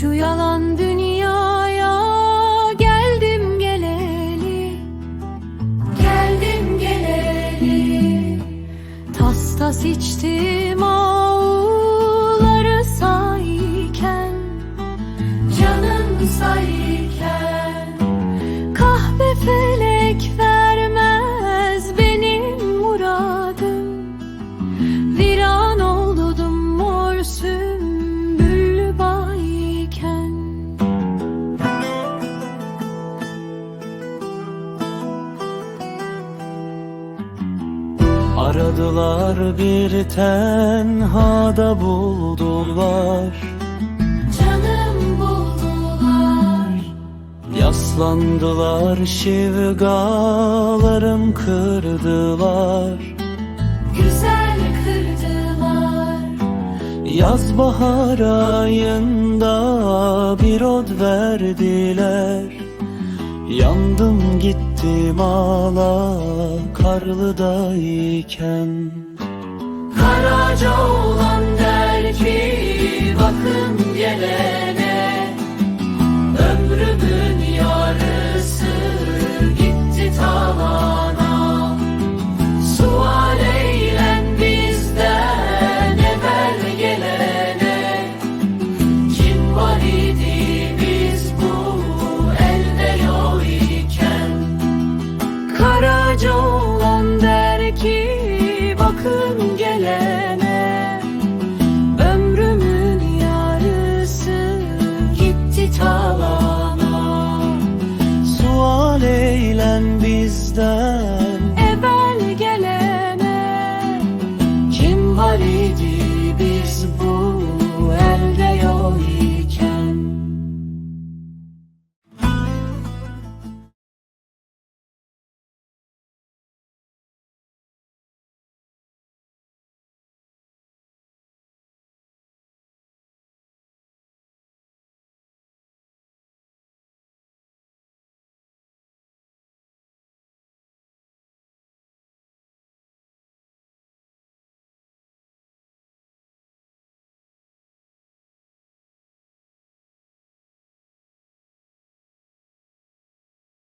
Şu yalan dünyaya geldim geleli. Geldim geleli. Tas tas içtim Aradılar bir tenhada buldular. Canım buldular. Yaslandılar şivgalarım kırdılar. Güzel kırdılar. Yaz bahar ayında bir od verdiler Yandım gittim ağla karlıdayken. Karaca oğlan der ki bakın ki bakın gelene. Ömrümün yarısı gitti tavana. Sual eylen bizden